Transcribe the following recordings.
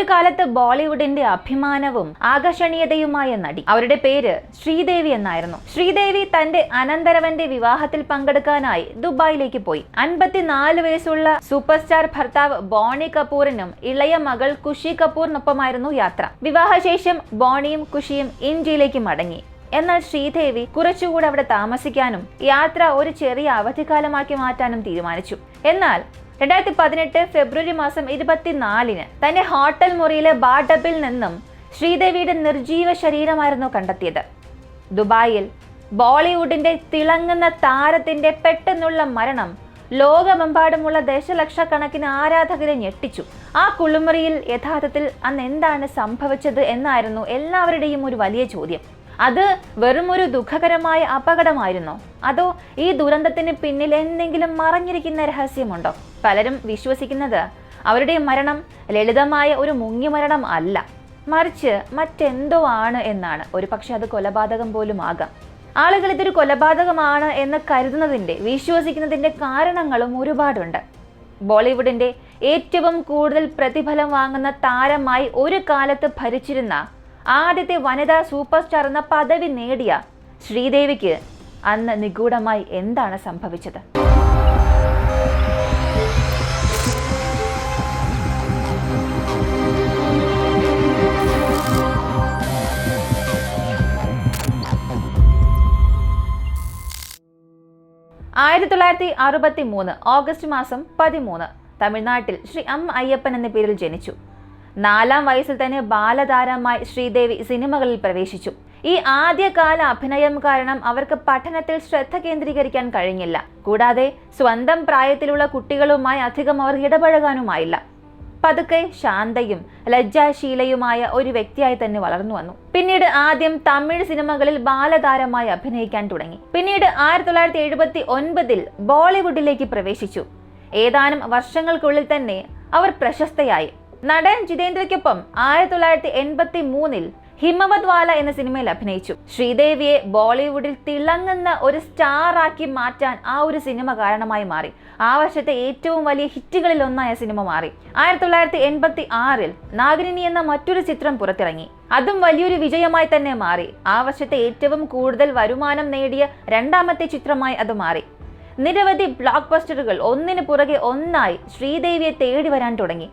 ഒരു കാലത്ത് ബോളിവുഡിന്റെ അഭിമാനവും ആകർഷണീയതയുമായ നടി. അവരുടെ പേര് ശ്രീദേവി എന്നായിരുന്നു. ശ്രീദേവി തന്റെ അനന്തരവന്റെ വിവാഹത്തിൽ പങ്കെടുക്കാനായി ദുബായിലേക്ക് പോയി. അൻപത്തിനാല് വയസ്സുള്ള സൂപ്പർ സ്റ്റാർ ഭർത്താവ് ബോണി കപൂറിനും ഇളയ മകൾ കുഷി കപൂറിനൊപ്പമായിരുന്നു യാത്ര. വിവാഹശേഷം ബോണിയും കുഷിയും ഇന്ത്യയിലേക്ക് മടങ്ങി. എന്നാൽ ശ്രീദേവി കുറച്ചുകൂടെ അവിടെ താമസിക്കാനും യാത്ര ഒരു ചെറിയ അവധിക്കാലമാക്കി മാറ്റാനും തീരുമാനിച്ചു. എന്നാൽ രണ്ടായിരത്തി പതിനെട്ട് ഫെബ്രുവരി മാസം ഇരുപത്തിനാലിന് തന്നെ ഹോട്ടൽ മുറിയിലെ ബാർഡബിൽ നിന്നും ശ്രീദേവിയുടെ നിർജീവ ശരീരമായിരുന്നു കണ്ടെത്തിയത്. ദുബായിൽ ബോളിവുഡിന്റെ തിളങ്ങുന്ന താരത്തിന്റെ പെട്ടെന്നുള്ള മരണം ലോകമെമ്പാടുമുള്ള ദശലക്ഷക്കണക്കിന് ആരാധകരെ ഞെട്ടിച്ചു. ആ കുളിമുറിയിൽ യഥാർത്ഥത്തിൽ അന്ന് എന്താണ് സംഭവിച്ചത് എന്നായിരുന്നു എല്ലാവരുടെയും ഒരു വലിയ ചോദ്യം. അത് വെറുമൊരു ദുഃഖകരമായ അപകടമായിരുന്നോ? അതോ ഈ ദുരന്തത്തിന് പിന്നിൽ എന്തെങ്കിലും മറഞ്ഞിരിക്കുന്ന രഹസ്യമുണ്ടോ? പലരും വിശ്വസിക്കുന്നത് അവരുടെ മരണം ലളിതമായ ഒരു മുങ്ങി മരണം അല്ല. മറിച്ച് മറ്റെന്തോ ആണ് എന്നാണ്. ഒരു പക്ഷെ അത് കൊലപാതകം പോലും ആകാം. ആളുകൾ ഇതൊരു കൊലപാതകമാണ് എന്ന് കരുതുന്നതിന്റെ വിശ്വസിക്കുന്നതിന്റെ കാരണങ്ങളും ഒരുപാടുണ്ട്. ബോളിവുഡിന്റെ ഏറ്റവും കൂടുതൽ പ്രതിഫലം വാങ്ങുന്ന താരമായി ഒരു കാലത്ത് ഭരിച്ചിരുന്ന ആദ്യത്തെ വനിതാ സൂപ്പർ സ്റ്റാർ എന്ന പദവി നേടിയ ശ്രീദേവിക്ക് അന്ന് നിഗൂഢമായി എന്താണ് സംഭവിച്ചത്? ആയിരത്തി തൊള്ളായിരത്തി അറുപത്തി മൂന്ന് ഓഗസ്റ്റ് മാസം പതിമൂന്ന് തമിഴ്നാട്ടിൽ ശ്രീ എം അയ്യപ്പൻ എന്ന പേരിൽ ജനിച്ചു. നാലാം വയസ്സിൽ തന്നെ ബാലതാരമായി ശ്രീദേവി സിനിമകളിൽ പ്രവേശിച്ചു. ഈ ആദ്യകാല അഭിനയം കാരണം അവർക്ക് പഠനത്തിൽ ശ്രദ്ധ കേന്ദ്രീകരിക്കാൻ കഴിഞ്ഞില്ല. കൂടാതെ സ്വന്തം പ്രായത്തിലുള്ള കുട്ടികളുമായി അധികം അവർ ഇടപഴകാനുമായില്ല. പതുക്കെ ശാന്തയും ലജ്ജാശീലയുമായ ഒരു വ്യക്തിയായി തന്നെ വളർന്നു വന്നു. പിന്നീട് ആദ്യം തമിഴ് സിനിമകളിൽ ബാലതാരമായി അഭിനയിക്കാൻ തുടങ്ങി. പിന്നീട് ആയിരത്തി തൊള്ളായിരത്തി എഴുപത്തി ഒൻപതിൽ ബോളിവുഡിലേക്ക് പ്രവേശിച്ചു. ഏതാനും വർഷങ്ങൾക്കുള്ളിൽ തന്നെ അവർ പ്രശസ്തയായി. നടൻ ജിതേന്ദ്രയ്ക്കൊപ്പം ആയിരത്തി തൊള്ളായിരത്തി എൺപത്തി മൂന്നിൽ ഹിമവത് വാല എന്ന സിനിമയിൽ അഭിനയിച്ചു. ശ്രീദേവിയെ ബോളിവുഡിൽ തിളങ്ങുന്ന ഒരു സ്റ്റാർ ആക്കി മാറ്റാൻ ആ ഒരു സിനിമ കാരണമായി മാറി. ആ വർഷത്തെ ഏറ്റവും വലിയ ഹിറ്റുകളിൽ ഒന്നായ സിനിമ മാറി. ആയിരത്തി തൊള്ളായിരത്തി എൺപത്തി ആറിൽ നാഗിനി എന്ന മറ്റൊരു ചിത്രം പുറത്തിറങ്ങി. അതും വലിയൊരു വിജയമായി തന്നെ മാറി. ആ വർഷത്തെ ഏറ്റവും കൂടുതൽ വരുമാനം നേടിയ രണ്ടാമത്തെ ചിത്രമായി അത് മാറി. നിരവധി ബ്ലോക്ക് ബസ്റ്ററുകൾ ഒന്നിനു പുറകെ ഒന്നായി ശ്രീദേവിയെ തേടി വരാൻ തുടങ്ങി.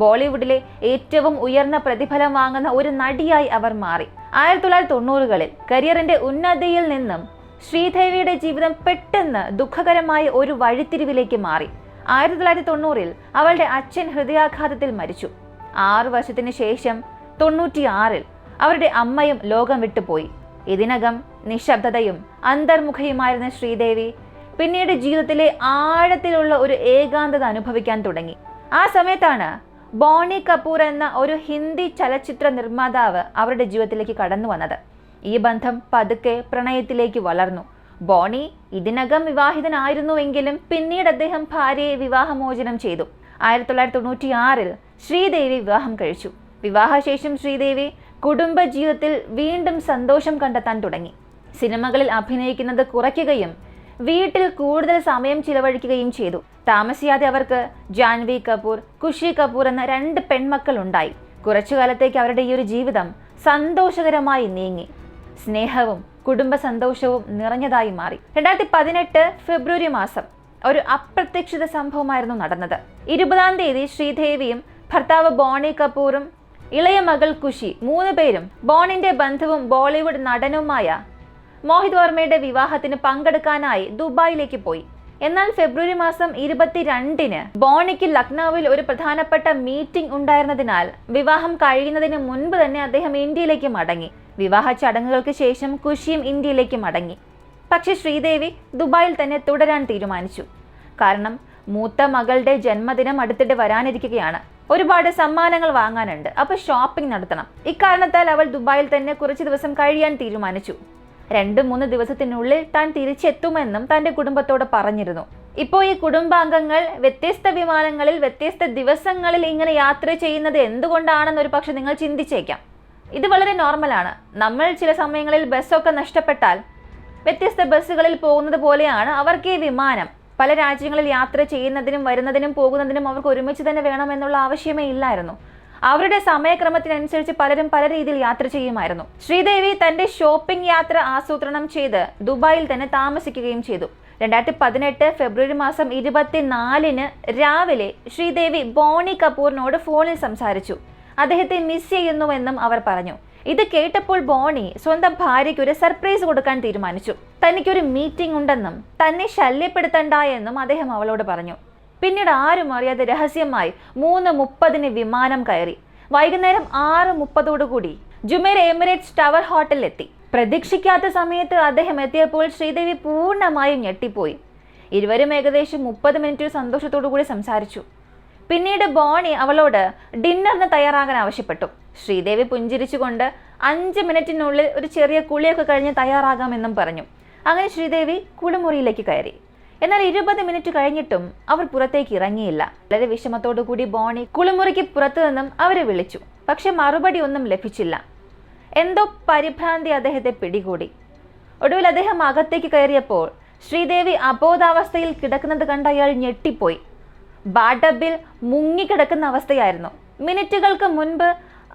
ബോളിവുഡിലെ ഏറ്റവും ഉയർന്ന പ്രതിഫലം വാങ്ങുന്ന ഒരു നടിയായി അവർ മാറി. ആയിരത്തി തൊള്ളായിരത്തി തൊണ്ണൂറുകളിൽ കരിയറിന്റെ ഉന്നതിയിൽ നിന്നും ശ്രീദേവിയുടെ ജീവിതം പെട്ടെന്ന് ദുഃഖകരമായ ഒരു വഴിത്തിരിവിലേക്ക് മാറി. ആയിരത്തി തൊള്ളായിരത്തി തൊണ്ണൂറിൽ അവളുടെ അച്ഛൻ ഹൃദയാഘാതത്തിൽ മരിച്ചു. ആറു വർഷത്തിന് ശേഷം തൊണ്ണൂറ്റിയാറിൽ അവരുടെ അമ്മയും ലോകം വിട്ടുപോയി. ഇതിനകം നിശബ്ദതയും അന്തർമുഖയുമായിരുന്ന ശ്രീദേവി പിന്നീട് ജീവിതത്തിലെ ആഴത്തിലുള്ള ഒരു ഏകാന്തത അനുഭവിക്കാൻ തുടങ്ങി. ആ സമയത്താണ് ബോണി കപൂർ എന്ന ഒരു ഹിന്ദി ചലച്ചിത്ര നിർമ്മാതാവ് അവരുടെ ജീവിതത്തിലേക്ക് കടന്നു വന്നത്. ഈ ബന്ധം പതുക്കെ പ്രണയത്തിലേക്ക് വളർന്നു. ബോണി ഇതിനകം വിവാഹിതനായിരുന്നുവെങ്കിലും പിന്നീട് അദ്ദേഹം ഭാര്യയെ വിവാഹമോചനം ചെയ്തു. ആയിരത്തി തൊള്ളായിരത്തി തൊണ്ണൂറ്റി ആറിൽ ശ്രീദേവി വിവാഹം കഴിച്ചു. വിവാഹശേഷം ശ്രീദേവി കുടുംബജീവിതത്തിൽ വീണ്ടും സന്തോഷം കണ്ടെത്താൻ തുടങ്ങി. സിനിമകളിൽ അഭിനയിക്കുന്നത് കുറയ്ക്കുകയും വീട്ടിൽ കൂടുതൽ സമയം ചിലവഴിക്കുകയും ചെയ്തു. താമസിയാതെ അവർക്ക് ജാൻവി കപൂർ ഖുഷി കപൂർ എന്ന രണ്ട് പെൺമക്കൾ ഉണ്ടായി കുറച്ചു കാലത്തേക്ക് അവരുടെ ഈ ഒരു ജീവിതം സന്തോഷകരമായി നീങ്ങി. സ്നേഹവും കുടുംബ സന്തോഷവും നിറഞ്ഞതായി മാറി. രണ്ടായിരത്തി പതിനെട്ട് ഫെബ്രുവരി മാസം ഒരു അപ്രത്യക്ഷിത സംഭവമായിരുന്നു നടന്നത്. ഇരുപതാം തീയതി ശ്രീദേവിയും ഭർത്താവ് ബോണി കപൂറും ഇളയ മകൾ കുഷി മൂന്ന് പേരും ബോണിന്റെ ബന്ധുവും ബോളിവുഡ് നടനുമായ മോഹിത് വർമ്മയുടെ വിവാഹത്തിന് പങ്കെടുക്കാനായി ദുബായിലേക്ക് പോയി. എന്നാൽ ഫെബ്രുവരി മാസം ഇരുപത്തിരണ്ടിന് ബോണിക്ക് ലക്നൌവിൽ ഒരു പ്രധാനപ്പെട്ട മീറ്റിംഗ് ഉണ്ടായിരുന്നതിനാൽ വിവാഹം കഴിയുന്നതിന് മുൻപ് തന്നെ അദ്ദേഹം ഇന്ത്യയിലേക്ക് മടങ്ങി. വിവാഹ ചടങ്ങുകൾക്ക് ശേഷം കുഷിയും ഇന്ത്യയിലേക്ക് മടങ്ങി. പക്ഷേ ശ്രീദേവി ദുബായിൽ തന്നെ തുടരാൻ തീരുമാനിച്ചു. കാരണം മൂത്ത മകളുടെ ജന്മദിനം അടുത്തിട്ട് വരാനിരിക്കുകയാണ്. ഒരുപാട് സമ്മാനങ്ങൾ വാങ്ങാനുണ്ട്. അപ്പോൾ ഷോപ്പിംഗ് നടത്തണം. ഇക്കാരണത്താൽ അവൾ ദുബായിൽ തന്നെ കുറച്ച് ദിവസം കഴിയാൻ തീരുമാനിച്ചു. രണ്ട് മൂന്ന് ദിവസത്തിനുള്ളിൽ താൻ തിരിച്ചെത്തുമെന്നും തന്റെ കുടുംബത്തോട് പറഞ്ഞിരുന്നു. ഇപ്പോൾ ഈ കുടുംബാംഗങ്ങൾ വ്യത്യസ്ത വിമാനങ്ങളിൽ വ്യത്യസ്ത ദിവസങ്ങളിൽ ഇങ്ങനെ യാത്ര ചെയ്യുന്നത് എന്തുകൊണ്ടാണെന്ന് ഒരു പക്ഷെ നിങ്ങൾ ചിന്തിച്ചേക്കാം. ഇത് വളരെ നോർമലാണ്. നമ്മൾ ചില സമയങ്ങളിൽ ബസ്സൊക്കെ നഷ്ടപ്പെട്ടാൽ വ്യത്യസ്ത ബസ്സുകളിൽ പോകുന്നത് പോലെയാണ് അവർക്ക് ഈ വിമാനം. പല രാജ്യങ്ങളിൽ യാത്ര ചെയ്യുന്നതിനും വരുന്നതിനും പോകുന്നതിനും അവർക്ക് ഒരുമിച്ച് തന്നെ വേണമെന്നുള്ള ആവശ്യമേ ഇല്ലായിരുന്നു. അവരുടെ സമയക്രമത്തിനനുസരിച്ച് പലരും പല രീതിയിൽ യാത്ര ചെയ്യുമായിരുന്നു. ശ്രീദേവി തന്റെ ഷോപ്പിംഗ് യാത്ര ആസൂത്രണം ചെയ്ത് ദുബായിൽ തന്നെ താമസിക്കുകയും ചെയ്തു. രണ്ടായിരത്തി പതിനെട്ട് ഫെബ്രുവരി മാസം ഇരുപത്തിനാലിന് രാവിലെ ശ്രീദേവി ബോണി കപൂറിനോട് ഫോണിൽ സംസാരിച്ചു. അദ്ദേഹത്തെ മിസ് ചെയ്യുന്നുവെന്നും അവർ പറഞ്ഞു. ഇത് കേട്ടപ്പോൾ ബോണി സ്വന്തം ഭാര്യയ്ക്ക് ഒരു സർപ്രൈസ് കൊടുക്കാൻ തീരുമാനിച്ചു. തനിക്കൊരു മീറ്റിംഗ് ഉണ്ടെന്നും തന്നെ ശല്യപ്പെടുത്തണ്ട എന്നും അദ്ദേഹം അവളോട് പറഞ്ഞു. പിന്നീട് ആരും അറിയാതെ രഹസ്യമായി മൂന്ന് മുപ്പതിന് വിമാനം കയറി. വൈകുന്നേരം ആറ് മുപ്പതോടുകൂടി ജുമേർ എമിറേറ്റ്സ് ടവർ ഹോട്ടലിലെത്തി. പ്രതീക്ഷിക്കാത്ത സമയത്ത് അദ്ദേഹം എത്തിയപ്പോൾ ശ്രീദേവി പൂർണമായും ഞെട്ടിപ്പോയി. ഇരുവരും ഏകദേശം മുപ്പത് മിനിറ്റ് സന്തോഷത്തോടു കൂടി സംസാരിച്ചു. പിന്നീട് ബോണി അവളോട് ഡിന്നറിന് തയ്യാറാകാൻ ആവശ്യപ്പെട്ടു. ശ്രീദേവി പുഞ്ചിരിച്ചുകൊണ്ട് അഞ്ച് മിനിറ്റിനുള്ളിൽ ഒരു ചെറിയ കുളിയൊക്കെ കഴിഞ്ഞ് തയ്യാറാകാമെന്നും പറഞ്ഞു. അങ്ങനെ ശ്രീദേവി കുളിമുറിയിലേക്ക് കയറി. എന്നാൽ ഇരുപത് മിനിറ്റ് കഴിഞ്ഞിട്ടും അവർ പുറത്തേക്ക് ഇറങ്ങിയില്ല. വളരെ വിഷമത്തോടു കൂടി ബോണി കുളിമുറിക്ക് പുറത്തു നിന്നും അവരെ വിളിച്ചു. പക്ഷെ മറുപടി ഒന്നും ലഭിച്ചില്ല. എന്തോ പരിഭ്രാന്തി അദ്ദേഹത്തെ പിടികൂടി. ഒടുവിൽ അദ്ദേഹം അകത്തേക്ക് കയറിയപ്പോൾ ശ്രീദേവി അബോധാവസ്ഥയിൽ കിടക്കുന്നത് കണ്ട അയാൾ ഞെട്ടിപ്പോയി. ബാഡബിൽ മുങ്ങിക്കിടക്കുന്ന അവസ്ഥയായിരുന്നു. മിനിറ്റുകൾക്ക് മുൻപ്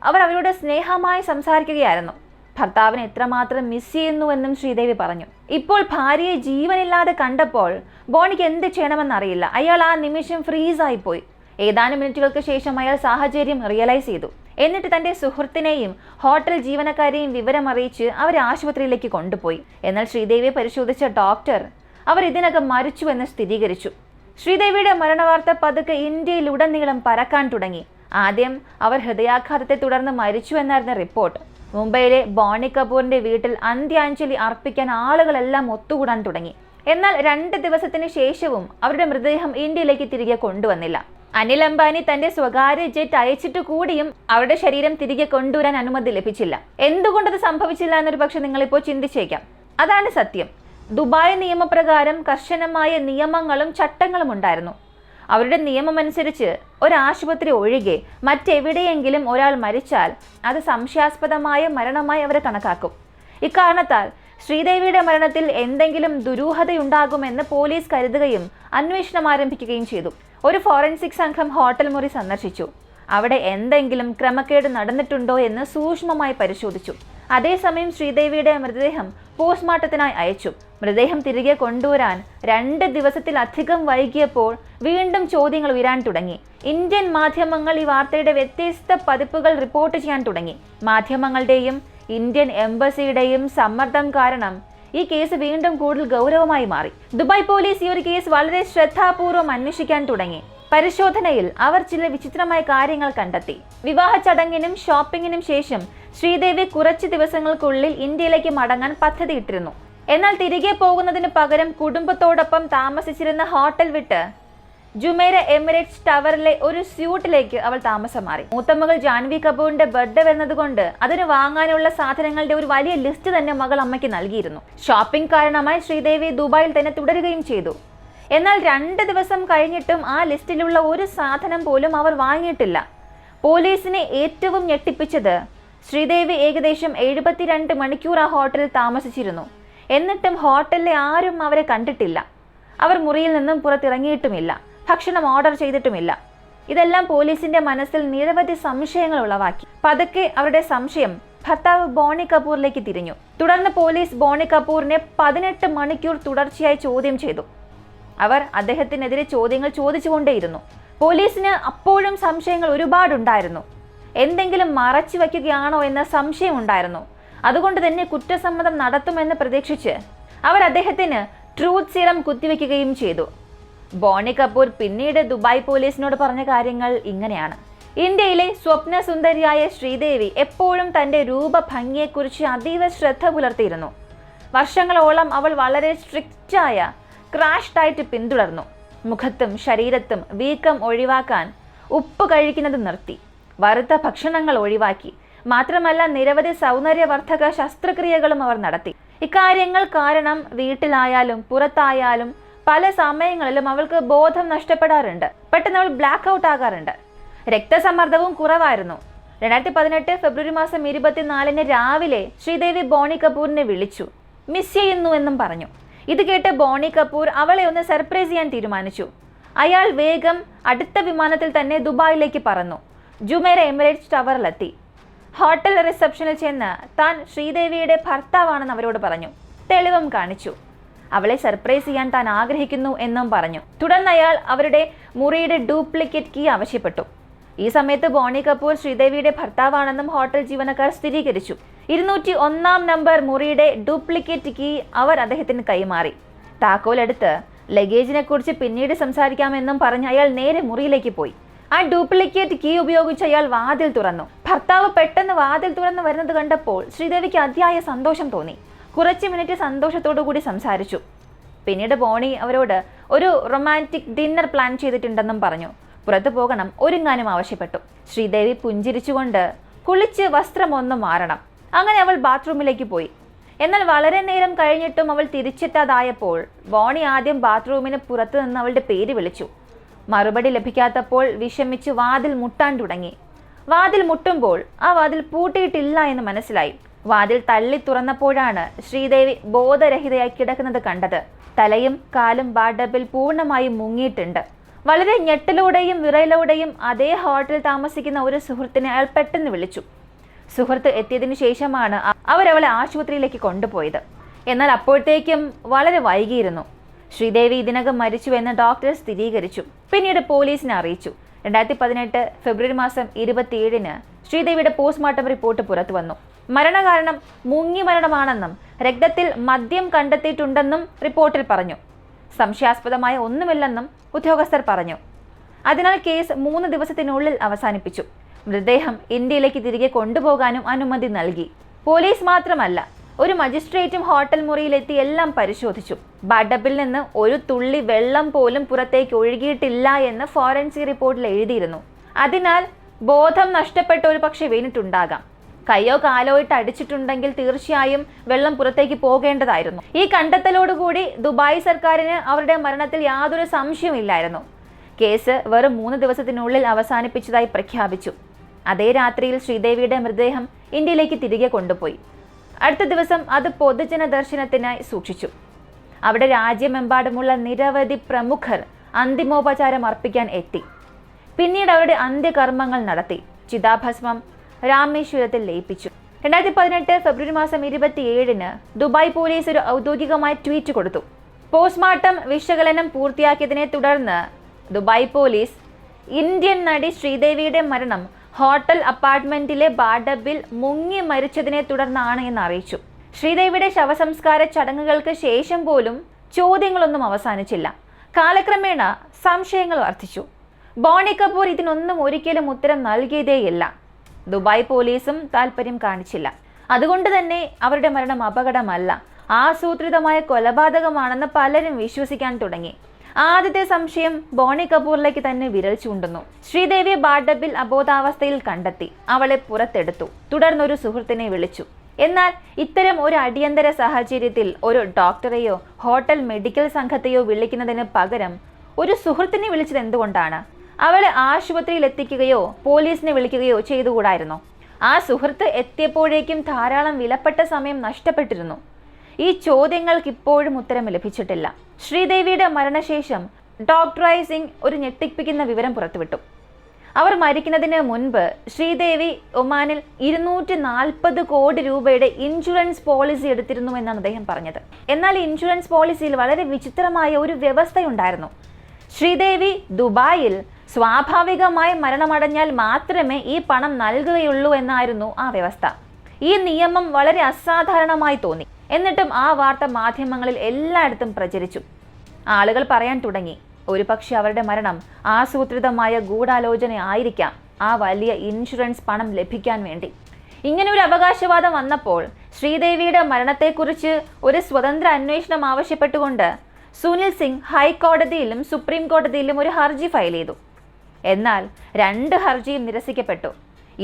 അവർ അവരോട് സ്നേഹമായി സംസാരിക്കുകയായിരുന്നു. ഭർത്താവിനെ എത്രമാത്രം മിസ് ചെയ്യുന്നുവെന്നും ശ്രീദേവി പറഞ്ഞു. ഇപ്പോൾ ഭാര്യയെ ജീവനില്ലാതെ കണ്ടപ്പോൾ ബോണിക്ക് എന്ത് ചെയ്യണമെന്നറിയില്ല. അയാൾ ആ നിമിഷം ഫ്രീസായി പോയി ഏതാനും മിനിറ്റുകൾക്ക് ശേഷം അയാൾ സാഹചര്യം റിയലൈസ് ചെയ്തു. എന്നിട്ട് തന്റെ സുഹൃത്തിനെയും ഹോട്ടൽ ജീവനക്കാരെയും വിവരം അറിയിച്ച് അവരെ ആശുപത്രിയിലേക്ക് കൊണ്ടുപോയി. എന്നാൽ ശ്രീദേവിയെ പരിശോധിച്ച ഡോക്ടർ അവർ ഇതിനകം മരിച്ചുവെന്ന് സ്ഥിരീകരിച്ചു. ശ്രീദേവിയുടെ മരണവാർത്ത പതുക്കെ ഇന്ത്യയിൽ ഉടനീളം പരക്കാൻ തുടങ്ങി. ആദ്യം അവർ ഹൃദയാഘാതത്തെ തുടർന്ന് മരിച്ചു എന്നായിരുന്നു റിപ്പോർട്ട് മുംബൈയിലെ ബോണി കപൂറിന്റെ വീട്ടിൽ അന്ത്യാഞ്ജലി അർപ്പിക്കാൻ ആളുകളെല്ലാം ഒത്തുകൂടാൻ തുടങ്ങി. എന്നാൽ രണ്ട് ദിവസത്തിന് ശേഷവും അവരുടെ മൃതദേഹം ഇന്ത്യയിലേക്ക് തിരികെ കൊണ്ടുവന്നില്ല. അനിൽ അംബാനി തന്റെ സ്വകാര്യ ജെറ്റ് അയച്ചിട്ട് കൂടിയും അവരുടെ ശരീരം തിരികെ കൊണ്ടുവരാൻ അനുമതി ലഭിച്ചില്ല. എന്തുകൊണ്ടത് സംഭവിച്ചില്ല എന്നൊരു പക്ഷെ നിങ്ങളിപ്പോൾ ചിന്തിച്ചേക്കാം. അതാണ് സത്യം. ദുബായ് നിയമപ്രകാരം കർശനമായ നിയമങ്ങളും ചട്ടങ്ങളും ഉണ്ടായിരുന്നു അവരുടെ നിയമമനുസരിച്ച് ഒരാശുപത്രി ഒഴികെ മറ്റെവിടെയെങ്കിലും ഒരാൾ മരിച്ചാൽ അത് സംശയാസ്പദമായ മരണമായി അവരെ കണക്കാക്കും. ഇക്കാരണത്താൽ ശ്രീദേവിയുടെ മരണത്തിൽ എന്തെങ്കിലും ദുരൂഹതയുണ്ടാകുമെന്ന് പോലീസ് കരുതുകയും അന്വേഷണം ആരംഭിക്കുകയും ചെയ്തു. ഒരു ഫോറൻസിക് സംഘം ഹോട്ടൽ മുറി സന്ദർശിച്ചു. അവിടെ എന്തെങ്കിലും ക്രമക്കേട് നടന്നിട്ടുണ്ടോ എന്ന് സൂക്ഷ്മമായി പരിശോധിച്ചു. അതേസമയം ശ്രീദേവിയുടെ മൃതദേഹം പോസ്റ്റ്മോർട്ടത്തിനായി അയച്ചു. മൃതദേഹം തിരികെ കൊണ്ടുവരാൻ രണ്ട് ദിവസത്തിലധികം വൈകിയപ്പോൾ വീണ്ടും ചോദ്യങ്ങൾ ഉയരാൻ തുടങ്ങി. ഇന്ത്യൻ മാധ്യമങ്ങൾ ഈ വാർത്തയുടെ വ്യത്യസ്ത പതിപ്പുകൾ റിപ്പോർട്ട് ചെയ്യാൻ തുടങ്ങി. മാധ്യമങ്ങളുടെയും ഇന്ത്യൻ എംബസിയുടെയും സമ്മർദ്ദം കാരണം ഈ കേസ് വീണ്ടും കൂടുതൽ ഗൗരവമായി മാറി. ദുബായ് പോലീസ് ഈ ഒരു കേസ് വളരെ ശ്രദ്ധാപൂർവം അന്വേഷിക്കാൻ തുടങ്ങി. പരിശോധനയിൽ അവർ ചില വിചിത്രമായ കാര്യങ്ങൾ കണ്ടെത്തി. വിവാഹ ചടങ്ങിനും ഷോപ്പിങ്ങിനും ശേഷം ശ്രീദേവി കുറച്ച് ദിവസങ്ങൾക്കുള്ളിൽ ഇന്ത്യയിലേക്ക് മടങ്ങാൻ പദ്ധതിയിട്ടിരുന്നു. എന്നാൽ തിരികെ പോകുന്നതിന് പകരം കുടുംബത്തോടൊപ്പം താമസിച്ചിരുന്ന ഹോട്ടൽ വിട്ട് ജുമേര എമിറേറ്റ്സ് ടവറിലെ ഒരു സ്യൂട്ടിലേക്ക് അവൾ താമസം മാറി. മൂത്തമകൾ ജാൻവി കപൂറിന്റെ ബർത്ത്ഡേ വരുന്നതുകൊണ്ട് അതിന് വാങ്ങാനുള്ള സാധനങ്ങളുടെ ഒരു വലിയ ലിസ്റ്റ് തന്നെ മകൾ അമ്മയ്ക്ക് നൽകിയിരുന്നു. ഷോപ്പിംഗ് കാരണമായി ശ്രീദേവി ദുബായിൽ തന്നെ തുടരുകയും ചെയ്തു. എന്നാൽ രണ്ട് ദിവസം കഴിഞ്ഞിട്ടും ആ ലിസ്റ്റിലുള്ള ഒരു സാധനം പോലും അവർ വാങ്ങിയിട്ടില്ല. പോലീസിനെ ഏറ്റവും ഞെട്ടിപ്പിച്ചത് ശ്രീദേവി ഏകദേശം എഴുപത്തിരണ്ട് മണിക്കൂർ ആ ഹോട്ടലിൽ താമസിച്ചിരുന്നു. എന്നിട്ടും ഹോട്ടലിലെ ആരും അവരെ കണ്ടിട്ടില്ല. അവർ മുറിയിൽ നിന്നും പുറത്തിറങ്ങിയിട്ടുമില്ല. ഭക്ഷണം ഓർഡർ ചെയ്തിട്ടുമില്ല. ഇതെല്ലാം പോലീസിന്റെ മനസ്സിൽ നിരവധി സംശയങ്ങൾ ഉളവാക്കി. പതുക്കെ അവരുടെ സംശയം ഭർത്താവ് ബോണി കപൂറിലേക്ക് തിരിഞ്ഞു. തുടർന്ന് പോലീസ് ബോണി കപൂറിനെ പതിനെട്ട് മണിക്കൂർ തുടർച്ചയായി ചോദ്യം ചെയ്തു. അവർ അദ്ദേഹത്തിനെതിരെ ചോദ്യങ്ങൾ ചോദിച്ചുകൊണ്ടേയിരുന്നു. പോലീസിന് അപ്പോഴും സംശയങ്ങൾ ഒരുപാടുണ്ടായിരുന്നു. എന്തെങ്കിലും മറച്ചു വയ്ക്കുകയാണോ എന്ന സംശയം ഉണ്ടായിരുന്നു. അതുകൊണ്ട് തന്നെ കുറ്റസമ്മതം നടത്തുമെന്ന് പ്രതീക്ഷിച്ച് അവർ അദ്ദേഹത്തിന് ട്രൂത്ത് സീറം കുത്തിവെക്കുകയും ചെയ്തു. ബോണി കപൂർ പിന്നീട് ദുബായ് പോലീസിനോട് പറഞ്ഞ കാര്യങ്ങൾ ഇങ്ങനെയാണ്. ഇന്ത്യയിലെ സ്വപ്ന സുന്ദരിയായ ശ്രീദേവി എപ്പോഴും തന്റെ രൂപഭംഗിയെക്കുറിച്ച് അതീവ ശ്രദ്ധ പുലർത്തിയിരുന്നു. വർഷങ്ങളോളം അവൾ വളരെ സ്ട്രിക്റ്റായ ക്രാഷ് ഡയറ്റ് പിന്തുടർന്നു. മുഖത്തും ശരീരത്തും വീക്കം ഒഴിവാക്കാൻ ഉപ്പ് കഴിക്കുന്നത് നിർത്തി. വറുത്ത ഭക്ഷണങ്ങൾ ഒഴിവാക്കി. മാത്രമല്ല നിരവധി സൗന്ദര്യവർദ്ധക ശസ്ത്രക്രിയകളും അവർ നടത്തി. ഇക്കാര്യങ്ങൾ കാരണം വീട്ടിലായാലും പുറത്തായാലും പല സമയങ്ങളിലും അവൾക്ക് ബോധം നഷ്ടപ്പെടാറുണ്ട്. പെട്ടെന്ന് അവൾ ബ്ലാക്ക് ഔട്ട് ആകാറുണ്ട്. രക്തസമ്മർദ്ദവും കുറവായിരുന്നു. രണ്ടായിരത്തി പതിനെട്ട് ഫെബ്രുവരി മാസം ഇരുപത്തിനാലിന് രാവിലെ ശ്രീദേവി ബോണി കപൂറിനെ വിളിച്ചു. മിസ് ചെയ്യുന്നു എന്നും പറഞ്ഞു. ഇത് കേട്ട് ബോണി കപൂർ അവളെ ഒന്ന് സർപ്രൈസ് ചെയ്യാൻ തീരുമാനിച്ചു. അയാൾ വേഗം അടുത്ത വിമാനത്തിൽ തന്നെ ദുബായിലേക്ക് പറന്നു. ജുമേര എമിറേറ്റ്സ് ടവറിലെത്തി. ഹോട്ടൽ റിസപ്ഷനിൽ ചെന്ന് താൻ ശ്രീദേവിയുടെ ഭർത്താവാണെന്ന് അവരോട് പറഞ്ഞു. തെളിവും കാണിച്ചു. അവളെ സർപ്രൈസ് ചെയ്യാൻ താൻ ആഗ്രഹിക്കുന്നു എന്നും പറഞ്ഞു. തുടർന്ന് അയാൾ അവരുടെ മുറിയുടെ ഡ്യൂപ്ലിക്കേറ്റ് കീ ആവശ്യപ്പെട്ടു. ഈ സമയത്ത് ബോണി കപൂർ ശ്രീദേവിയുടെ ഭർത്താവാണെന്നും ഹോട്ടൽ ജീവനക്കാർ സ്ഥിരീകരിച്ചു. ഇരുന്നൂറ്റി ഒന്നാം നമ്പർ മുറിയുടെ ഡ്യൂപ്ലിക്കേറ്റ് കീ അവർ അദ്ദേഹത്തിന് കൈമാറി. താക്കോലെടുത്ത് ലഗേജിനെ കുറിച്ച് പിന്നീട് സംസാരിക്കാമെന്നും പറഞ്ഞ് അയാൾ നേരെ മുറിയിലേക്ക് പോയി. ആ ഡ്യൂപ്ലിക്കേറ്റ് കീ ഉപയോഗിച്ച് അയാൾ വാതിൽ തുറന്നു. ഭർത്താവ് പെട്ടെന്ന് വാതിൽ തുറന്നു വരുന്നത് കണ്ടപ്പോൾ ശ്രീദേവിക്ക് അതിയായ സന്തോഷം തോന്നി. കുറച്ച് മിനിറ്റ് സന്തോഷത്തോടു കൂടി സംസാരിച്ചു. പിന്നീട് ബോണി അവരോട് ഒരു റൊമാന്റിക് ഡിന്നർ പ്ലാൻ ചെയ്തിട്ടുണ്ടെന്നും പറഞ്ഞു. പുറത്തു പോകണം ഒരുങ്ങാനും ആവശ്യപ്പെട്ടു. ശ്രീദേവി പുഞ്ചിരിച്ചുകൊണ്ട് കുളിച്ച് വസ്ത്രമൊന്ന് മാറണം. അങ്ങനെ അവൾ ബാത്റൂമിലേക്ക് പോയി. എന്നാൽ വളരെ നേരം കഴിഞ്ഞിട്ടും അവൾ തിരിച്ചെത്താതായപ്പോൾ ബോണി ആദ്യം ബാത്റൂമിന് പുറത്തു നിന്ന് അവളുടെ പേര് വിളിച്ചു. മറുപടി ലഭിക്കാത്തപ്പോൾ വിഷമിച്ച് വാതിൽ മുട്ടാൻ തുടങ്ങി. വാതിൽ മുട്ടുമ്പോൾ ആ വാതിൽ പൂട്ടിയിട്ടില്ല എന്ന് മനസ്സിലായി. വാതിൽ തള്ളി തുറന്നപ്പോഴാണ് ശ്രീദേവി ബോധരഹിതയായി കിടക്കുന്നത് കണ്ടത്. തലയും കാലും ബാഡബിൽ പൂർണമായും മുങ്ങിയിട്ടുണ്ട്. വളരെ ഞെട്ടലോടെയും വിറയലോടെയും അതേ ഹോട്ടലിൽ താമസിക്കുന്ന ഒരു സുഹൃത്തിനെ അയാൾ പെട്ടെന്ന് വിളിച്ചു. സുഹൃത്ത് എത്തിയതിനു ശേഷമാണ് അവരവളെ ആശുപത്രിയിലേക്ക് കൊണ്ടുപോയത്. എന്നാൽ അപ്പോഴത്തേക്കും വളരെ വൈകിയിരുന്നു. ശ്രീദേവി ഇതിനകം മരിച്ചു എന്ന് ഡോക്ടർ സ്ഥിരീകരിച്ചു. പിന്നീട് പോലീസിനെ അറിയിച്ചു. രണ്ടായിരത്തി പതിനെട്ട് ഫെബ്രുവരി മാസം ഇരുപത്തിയേഴിന് ശ്രീദേവിയുടെ പോസ്റ്റ്മോർട്ടം റിപ്പോർട്ട് പുറത്തു വന്നു. മരണകാരണം മുങ്ങി മരണമാണെന്നും രക്തത്തിൽ മദ്യം കണ്ടെത്തിയിട്ടുണ്ടെന്നും റിപ്പോർട്ടിൽ പറഞ്ഞു. സംശയാസ്പദമായ ഒന്നുമില്ലെന്നും ഉദ്യോഗസ്ഥർ പറഞ്ഞു. അതിനാൽ കേസ് മൂന്ന് ദിവസത്തിനുള്ളിൽ അവസാനിപ്പിച്ചു. മൃതദേഹം ഇന്ത്യയിലേക്ക് തിരികെ കൊണ്ടുപോകാനും അനുമതി നൽകി. പോലീസ് മാത്രമല്ല ഒരു മജിസ്ട്രേറ്റും ഹോട്ടൽ മുറിയിലെത്തി എല്ലാം പരിശോധിച്ചു. ബഡബിൽ നിന്ന് ഒരു തുള്ളി വെള്ളം പോലും പുറത്തേക്ക് ഒഴുകിയിട്ടില്ല എന്ന് ഫോറൻസിക് റിപ്പോർട്ടിൽ എഴുതിയിരുന്നു. അതിനാൽ ബോധം നഷ്ടപ്പെട്ട ഒരു പക്ഷേ വീണിട്ടുണ്ടാകാം. കയ്യോ കാലോ ഇട്ട് അടിച്ചിട്ടുണ്ടെങ്കിൽ തീർച്ചയായും വെള്ളം പുറത്തേക്ക് പോകേണ്ടതായിരുന്നു. ഈ കണ്ടെത്തലോടുകൂടി ദുബായ് സർക്കാരിന് അവരുടെ മരണത്തിൽ യാതൊരു സംശയമില്ലായിരുന്നു കേസ് വെറും മൂന്ന് ദിവസത്തിനുള്ളിൽ അവസാനിപ്പിച്ചതായി പ്രഖ്യാപിച്ചു. അതേ രാത്രിയിൽ ശ്രീദേവിയുടെ മൃതദേഹം ഇന്ത്യയിലേക്ക് തിരികെ കൊണ്ടുപോയി. അടുത്ത ദിവസം അത് പൊതുജന ദർശനത്തിനായി സൂക്ഷിച്ചു. അവിടെ രാജ്യമെമ്പാടുമുള്ള നിരവധി പ്രമുഖർ അന്തിമോപചാരം അർപ്പിക്കാൻ എത്തി. പിന്നീട് അവരുടെ അന്ത്യകർമ്മങ്ങൾ നടത്തി. ചിതാഭസ്മം രാമേശ്വരത്തിൽ ലയിപ്പിച്ചു. രണ്ടായിരത്തി പതിനെട്ട് ഫെബ്രുവരി മാസം ഇരുപത്തിയേഴിന് ദുബായ് പോലീസ് ഒരു ഔദ്യോഗികമായ ട്വീറ്റ് കൊടുത്തു. പോസ്റ്റ്മോർട്ടം വിശകലനം പൂർത്തിയാക്കിയതിനെ തുടർന്ന് ദുബായ് പോലീസ് ഇന്ത്യൻ നടി ശ്രീദേവിയുടെ മരണം ഹോട്ടൽ അപ്പാർട്ട്മെന്റിലെ ബാഡബിൽ മുങ്ങി മരിച്ചതിനെ തുടർന്നാണ് എന്ന് അറിയിച്ചു. ശ്രീദേവിയുടെ ശവസംസ്കാര ചടങ്ങുകൾക്ക് ശേഷം പോലും ചോദ്യങ്ങളൊന്നും അവസാനിച്ചില്ല. കാലക്രമേണ സംശയങ്ങൾ വർദ്ധിച്ചു. ബോണി കപൂർ ഇതിനൊന്നും ഒരിക്കലും ഉത്തരം നൽകിയതേയില്ല. ദുബായ് പോലീസും താല്പര്യം കാണിച്ചില്ല. അതുകൊണ്ട് തന്നെ അവരുടെ മരണം അപകടമല്ല. ആസൂത്രിതമായ കൊലപാതകമാണെന്ന് പലരും വിശ്വസിക്കാൻ തുടങ്ങി. ആദ്യത്തെ സംശയം ബോണി കപൂറിലേക്ക് തന്നെ വിരൽ ചൂണ്ടുന്നു. ശ്രീദേവിയെ ബാഡബിൽ അബോധാവസ്ഥയിൽ കണ്ടെത്തി. അവളെ പുറത്തെടുത്തു. തുടർന്നൊരു സുഹൃത്തിനെ വിളിച്ചു. എന്നാൽ ഇത്തരം ഒരു അടിയന്തര സാഹചര്യത്തിൽ ഒരു ഡോക്ടറെയോ ഹോട്ടൽ മെഡിക്കൽ സംഘത്തെയോ വിളിക്കുന്നതിന് പകരം ഒരു സുഹൃത്തിനെ വിളിച്ചത് എന്തുകൊണ്ടാണ്? അവളെ ആശുപത്രിയിൽ എത്തിക്കുകയോ പോലീസിനെ വിളിക്കുകയോ ചെയ്തുകൂടായിരുന്നോ. ആ സുഹൃത്ത് എത്തിയപ്പോഴേക്കും ധാരാളം വിലപ്പെട്ട സമയം നഷ്ടപ്പെട്ടിരുന്നു. ഈ ചോദ്യങ്ങൾക്ക് ഇപ്പോഴും ഉത്തരം ലഭിച്ചിട്ടില്ല. ശ്രീദേവിയുടെ മരണശേഷം ഡോക്ടർ സിംഗ് ഒരു ഞെട്ടിപ്പിക്കുന്ന വിവരം പുറത്തുവിട്ടു. അവർ മരിക്കുന്നതിന് മുൻപ് ശ്രീദേവി ഒമാനിൽ ഇരുന്നൂറ്റി നാൽപ്പത് കോടി രൂപയുടെ ഇൻഷുറൻസ് പോളിസി എടുത്തിരുന്നു എന്നാണ് അദ്ദേഹം പറഞ്ഞത്. എന്നാൽ ഇൻഷുറൻസ് പോളിസിയിൽ വളരെ വിചിത്രമായ ഒരു വ്യവസ്ഥയുണ്ടായിരുന്നു. ശ്രീദേവി ദുബായിൽ സ്വാഭാവികമായി മരണമടഞ്ഞാൽ മാത്രമേ ഈ പണം നൽകുകയുള്ളൂ എന്നായിരുന്നു ആ വ്യവസ്ഥ. ഈ നിയമം വളരെ അസാധാരണമായി തോന്നി. എന്നിട്ടും ആ വാർത്ത മാധ്യമങ്ങളിൽ എല്ലായിടത്തും പ്രചരിച്ചു. ആളുകൾ പറയാൻ തുടങ്ങി. ഒരുപക്ഷെ അവരുടെ മരണം ആസൂത്രിതമായ ഗൂഢാലോചന ആയിരിക്കാം ആ വലിയ ഇൻഷുറൻസ് പണം ലഭിക്കാൻ വേണ്ടി. ഇങ്ങനെ ഒരു അവകാശവാദം വന്നപ്പോൾ ശ്രീദേവിയുടെ മരണത്തെക്കുറിച്ച് ഒരു സ്വതന്ത്ര അന്വേഷണം ആവശ്യപ്പെട്ടുകൊണ്ട് സുനിൽ സിംഗ് ഹൈക്കോടതിയിലും സുപ്രീം കോടതിയിലും ഒരു ഹർജി ഫയൽ ചെയ്തു. എന്നാൽ രണ്ട് ഹർജിയും നിരസിക്കപ്പെട്ടു.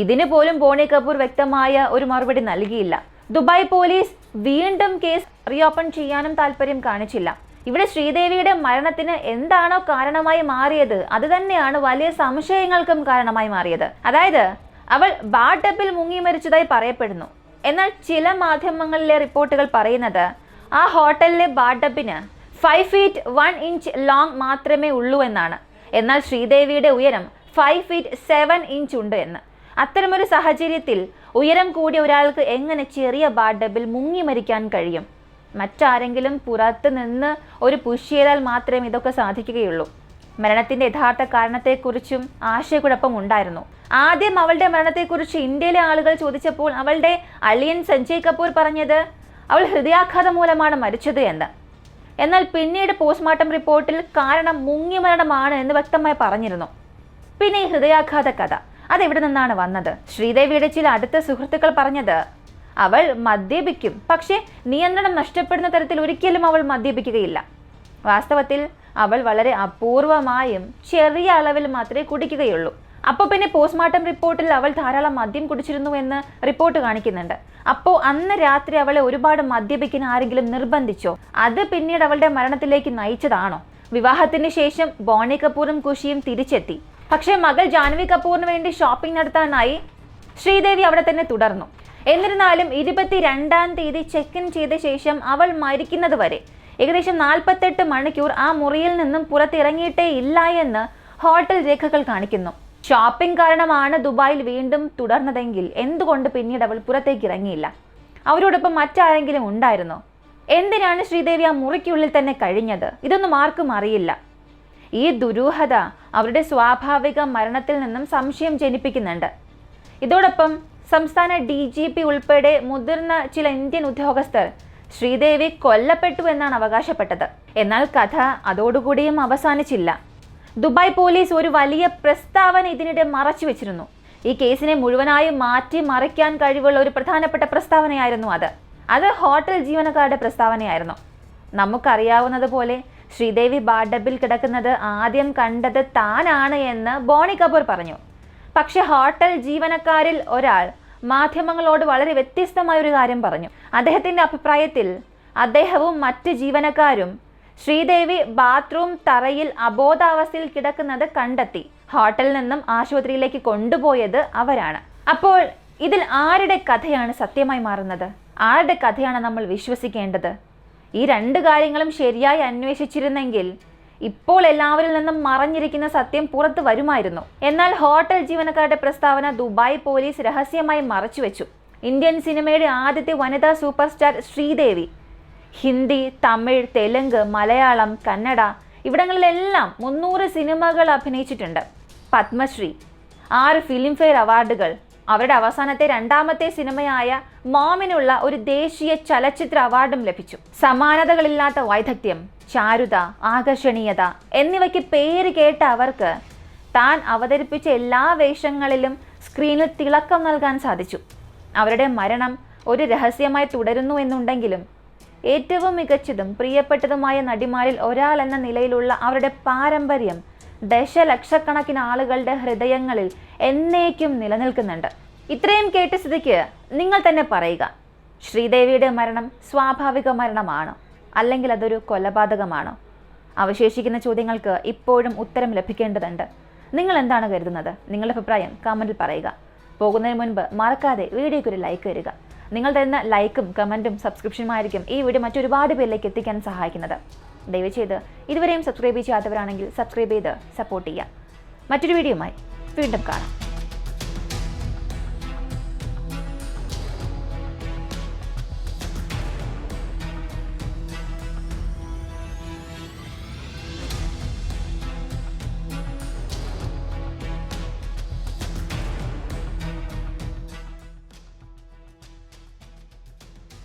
ഇതിന് പോലും ബോണി കപൂർ വ്യക്തമായ ഒരു മറുപടി നൽകിയില്ല. ദുബായ് പോലീസ് വീണ്ടും കേസ് റീഓപ്പൺ ചെയ്യാനും താല്പര്യം കാണിച്ചില്ല. ഇവിടെ ശ്രീദേവിയുടെ മരണത്തിന് എന്താണോ കാരണമായി മാറിയത് അത് തന്നെയാണ് വലിയ സംശയങ്ങൾക്കും കാരണമായി മാറിയത്. അതായത് അവൾ ബാട്ടപ്പിൽ മുങ്ങി മരിച്ചതായി പറയപ്പെടുന്നു. എന്നാൽ ചില മാധ്യമങ്ങളിലെ റിപ്പോർട്ടുകൾ പറയുന്നത് ആ ഹോട്ടലിലെ ബാട്ടപ്പിന് five feet one inch long മാത്രമേ ഉള്ളൂ എന്നാണ്. എന്നാൽ ശ്രീദേവിയുടെ ഉയരം ഫൈവ് ഫീറ്റ് സെവൻ ഇഞ്ച് ഉണ്ട് എന്ന്. അത്തരമൊരു സാഹചര്യത്തിൽ ഉയരം കൂടിയ ഒരാൾക്ക് എങ്ങനെ ചെറിയ ബാഡബിൽ മുങ്ങി മരിക്കാൻ കഴിയും? മറ്റാരെങ്കിലും പുറത്ത് നിന്ന് ഒരു പുഷ് ചെയ്താൽ മാത്രമേ ഇതൊക്കെ സാധിക്കുകയുള്ളൂ. മരണത്തിന്റെ യഥാർത്ഥ കാരണത്തെക്കുറിച്ചും ആശയക്കുഴപ്പം ഉണ്ടായിരുന്നു. ആദ്യം അവളുടെ മരണത്തെക്കുറിച്ച് ഇന്ത്യയിലെ ആളുകൾ ചോദിച്ചപ്പോൾ അവളുടെ അളിയൻ സഞ്ജയ് കപൂർ പറഞ്ഞത് അവൾ ഹൃദയാഘാതം മൂലമാണ് മരിച്ചത് എന്ന്. എന്നാൽ പിന്നീട് പോസ്റ്റ്മോർട്ടം റിപ്പോർട്ടിൽ കാരണം മുങ്ങിമരണമാണ് എന്ന് വ്യക്തമായി പറഞ്ഞിരുന്നു. പിന്നെ ഈ ഹൃദയാഘാത കഥ. അതെവിടെ നിന്നാണ് വന്നത്? ശ്രീദേവിയുടെ ചില അടുത്ത സുഹൃത്തുക്കൾ പറഞ്ഞത് അവൾ മദ്യപിക്കും. പക്ഷേ നിയന്ത്രണം നഷ്ടപ്പെടുന്ന തരത്തിൽ ഒരിക്കലും അവൾ മദ്യപിക്കുകയില്ല. വാസ്തവത്തിൽ അവൾ വളരെ അപൂർവമായും ചെറിയ അളവിൽ മാത്രമേ കുടിക്കുകയുള്ളൂ. അപ്പോൾ പിന്നെ പോസ്റ്റ്മോർട്ടം റിപ്പോർട്ടിൽ അവൾ ധാരാളം മദ്യം കുടിച്ചിരുന്നു എന്ന് റിപ്പോർട്ട് കാണിക്കുന്നുണ്ട്. അപ്പോൾ അന്ന് രാത്രി അവളെ ഒരുപാട് മദ്യപിക്കാൻ ആരെങ്കിലും നിർബന്ധിച്ചോ? അത് പിന്നീട് അവളുടെ മരണത്തിലേക്ക് നയിച്ചതാണോ? വിവാഹത്തിന് ശേഷം ബോണി കപൂറും കുഷിയും തിരിച്ചെത്തി. പക്ഷേ മകൾ ജാൻവി കപൂറിന് വേണ്ടി ഷോപ്പിംഗ് നടത്താനായി ശ്രീദേവി അവിടെ തന്നെ തുടർന്നു. എന്നിരുന്നാലും ഇരുപത്തിരണ്ടാം തീയതി ചെക്ക് ഇൻ ചെയ്ത ശേഷം അവൾ മരിക്കുന്നത് വരെ ഏകദേശം നാൽപ്പത്തെട്ട് മണിക്കൂർ ആ മുറിയിൽ നിന്നും പുറത്തിറങ്ങിയിട്ടേ ഇല്ല എന്ന് ഹോട്ടൽ രേഖകൾ കാണിക്കുന്നു. ഷോപ്പിംഗ് കാരണമാണ് ദുബായിൽ വീണ്ടും തുടർന്നതെങ്കിൽ എന്തുകൊണ്ട് പിന്നീട് അവൾ പുറത്തേക്ക് ഇറങ്ങിയില്ല? അവരോടൊപ്പം മറ്റാരെങ്കിലും ഉണ്ടായിരുന്നോ? എന്തിനാണ് ശ്രീദേവി ആ മുറിക്കുള്ളിൽ തന്നെ കഴിഞ്ഞത്? ഇതൊന്നും ആർക്കും അറിയില്ല. ഈ ദുരൂഹത അവരുടെ സ്വാഭാവിക മരണത്തിൽ നിന്നും സംശയം ജനിപ്പിക്കുന്നുണ്ട്. ഇതോടൊപ്പം സംസ്ഥാന ഡി ജി പി ഉൾപ്പെടെ മുതിർന്ന ചില ഇന്ത്യൻ ഉദ്യോഗസ്ഥർ ശ്രീദേവി കൊല്ലപ്പെട്ടു എന്നാണ് അവകാശപ്പെട്ടത്. എന്നാൽ കഥ അതോടുകൂടിയും അവസാനിച്ചില്ല. ദുബായ് പോലീസ് ഒരു വലിയ പ്രസ്താവന ഇതിനിടെ മറച്ചു വെച്ചിരുന്നു. ഈ കേസിനെ മുഴുവനായും മാറ്റി മറയ്ക്കാൻ കഴിവുള്ള ഒരു പ്രധാനപ്പെട്ട പ്രസ്താവനയായിരുന്നു അത്. അത് ഹോട്ടൽ ജീവനക്കാരുടെ പ്രസ്താവനയായിരുന്നു. നമുക്കറിയാവുന്നതുപോലെ ശ്രീദേവി ബാഡബിൽ കിടക്കുന്നത് ആദ്യം കണ്ടത് താനാണ് എന്ന് ബോണി കപൂർ പറഞ്ഞു. പക്ഷെ ഹോട്ടൽ ജീവനക്കാരിൽ ഒരാൾ മാധ്യമങ്ങളോട് വളരെ വ്യത്യസ്തമായ ഒരു കാര്യം പറഞ്ഞു. അദ്ദേഹത്തിന്റെ അഭിപ്രായത്തിൽ അദ്ദേഹവും മറ്റ് ജീവനക്കാരും ശ്രീദേവി ബാത്റൂം തറയിൽ അബോധാവസ്ഥയിൽ കിടക്കുന്നത് കണ്ടെത്തി. ഹോട്ടലിൽ നിന്നും ആശുപത്രിയിലേക്ക് കൊണ്ടുപോയത് അവരാണ്. അപ്പോൾ ഇതിൽ ആരുടെ കഥയാണ് സത്യമായി മാറുന്നത്? ആരുടെ കഥയാണ് നമ്മൾ വിശ്വസിക്കേണ്ടത്? ഈ രണ്ട് കാര്യങ്ങളും ശരിയായി അന്വേഷിച്ചിരുന്നെങ്കിൽ ഇപ്പോൾ എല്ലാവരിൽ നിന്നും മറഞ്ഞിരിക്കുന്ന സത്യം പുറത്തു വരുമായിരുന്നു. എന്നാൽ ഹോട്ടൽ ജീവനക്കാരുടെ പ്രസ്താവന ദുബായ് പോലീസ് രഹസ്യമായി മറച്ചുവെച്ചു. ഇന്ത്യൻ സിനിമയുടെ ആദ്യത്തെ വനിതാ സൂപ്പർ സ്റ്റാർ ശ്രീദേവി ഹിന്ദി തമിഴ് തെലുങ്ക് മലയാളം കന്നഡ ഇവിടങ്ങളിലെല്ലാം മുന്നൂറ് സിനിമകൾ അഭിനയിച്ചിട്ടുണ്ട്. പത്മശ്രീ ആറ് ഫിലിംഫെയർ അവാർഡുകൾ. അവരുടെ അവസാനത്തെ രണ്ടാമത്തെ സിനിമയായ മോമിനുള്ള ഒരു ദേശീയ ചലച്ചിത്ര അവാർഡും ലഭിച്ചു. സമാനതകളില്ലാത്ത വൈദഗ്ധ്യം ചാരുത ആകർഷണീയത എന്നിവയ്ക്ക് പേര് കേട്ട അവർക്ക് താൻ അവതരിപ്പിച്ച എല്ലാ വേഷങ്ങളിലും സ്ക്രീനിൽ തിളക്കം നൽകാൻ സാധിച്ചു. അവരുടെ മരണം ഒരു രഹസ്യമായി തുടരുന്നു എന്നുണ്ടെങ്കിലും ഏറ്റവും മികച്ചതും പ്രിയപ്പെട്ടതുമായ നടിമാരിൽ ഒരാൾ എന്ന നിലയിലുള്ള അവരുടെ പാരമ്പര്യം ദശലക്ഷക്കണക്കിന് ആളുകളുടെ ഹൃദയങ്ങളിൽ എന്നേക്കും നിലനിൽക്കുന്നുണ്ട്. ഇത്രയും കേട്ട സ്ഥിതിക്ക് നിങ്ങൾ തന്നെ പറയുക ശ്രീദേവിയുടെ മരണം സ്വാഭാവിക മരണമാണോ? അല്ലെങ്കിൽ അതൊരു കൊലപാതകമാണോ? അവശേഷിക്കുന്ന ചോദ്യങ്ങൾക്ക് ഇപ്പോഴും ഉത്തരം ലഭിക്കേണ്ടതുണ്ട്. നിങ്ങൾ എന്താണ് കരുതുന്നത്? നിങ്ങളുടെ അഭിപ്രായം കമന്റിൽ പറയുക. പോകുന്നതിന് മുൻപ് മറക്കാതെ വീഡിയോയ്ക്ക് ഒരു ലൈക്ക് തരിക. നിങ്ങൾ തരുന്ന ലൈക്കും കമന്റും സബ്സ്ക്രിപ്ഷനുമായിരിക്കും ഈ വീഡിയോ മറ്റൊരുപാട് പേരിലേക്ക് എത്തിക്കാൻ സഹായിക്കുന്നത്. ദയവ് ചെയ്ത് ഇതുവരെയും സബ്സ്ക്രൈബ് ചെയ്യാത്തവരാണെങ്കിൽ സബ്സ്ക്രൈബ് ചെയ്ത് സപ്പോർട്ട് ചെയ്യുക. മറ്റൊരു വീഡിയോയുമായി വീണ്ടും കാണാം.